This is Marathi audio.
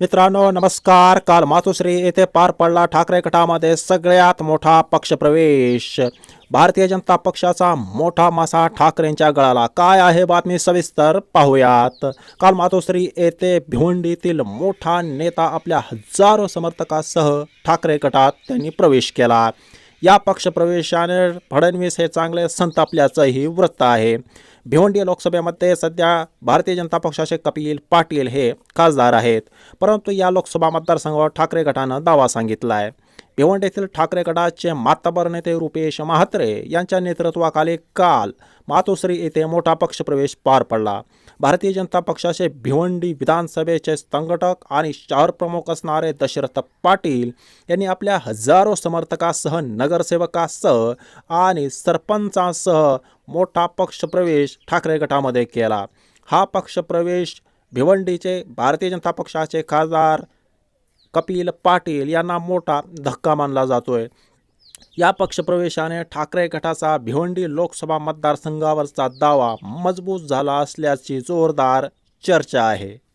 मित्रांनो नमस्कार. काल मातोश्री येथे पार पडला ठाकरे गटामध्ये सगळ्यात मोठा पक्षप्रवेश भारतीय जनता पक्षाचा मोठा मासा ठाकरेंच्या गळाला. काय आहे बातमी सविस्तर पाहूयात. काल मातोश्री येथे भिवंडीतील मोठा नेता आपल्या हजारो समर्थकासह ठाकरे गटात त्यांनी प्रवेश केला. या पक्षप्रवेशाने फडणवीस हे चांगले संतापल्याचंही वृत्त आहे. भिवंडी लोकसभेमध्ये सध्या भारतीय जनता पक्षाचे कपिल पाटील हे खासदार आहेत. परंतु या लोकसभा मतदारसंघावर ठाकरे गटानं दावा सांगितला आहे भिवंड येथील ठाकरे गटाचे मातबर नेते रुपेश महात्रे यांच्या नेतृत्वाखाली काल मातोश्री येथे मोठा पक्षप्रवेश पार पडला. भारतीय जनता पक्षाचे भिवंडी विधानसभेचे संघटक आणि शहर प्रमुख असणारे दशरथ पाटील यांनी आपल्या हजारो समर्थकासह नगरसेवकासह आणि सरपंचांसह मोठा पक्षप्रवेश ठाकरे गटामध्ये केला. हा पक्षप्रवेश भिवंडीचे भारतीय जनता पक्षाचे खासदार कपिल पाटील यांना मोठा धक्का मानला जातोय. या पक्षप्रवेशाने ठाकरे गटाचा भिवंडी लोकसभा मतदारसंघावरचा दावा मजबूत झाला असल्याची जोरदार चर्चा आहे.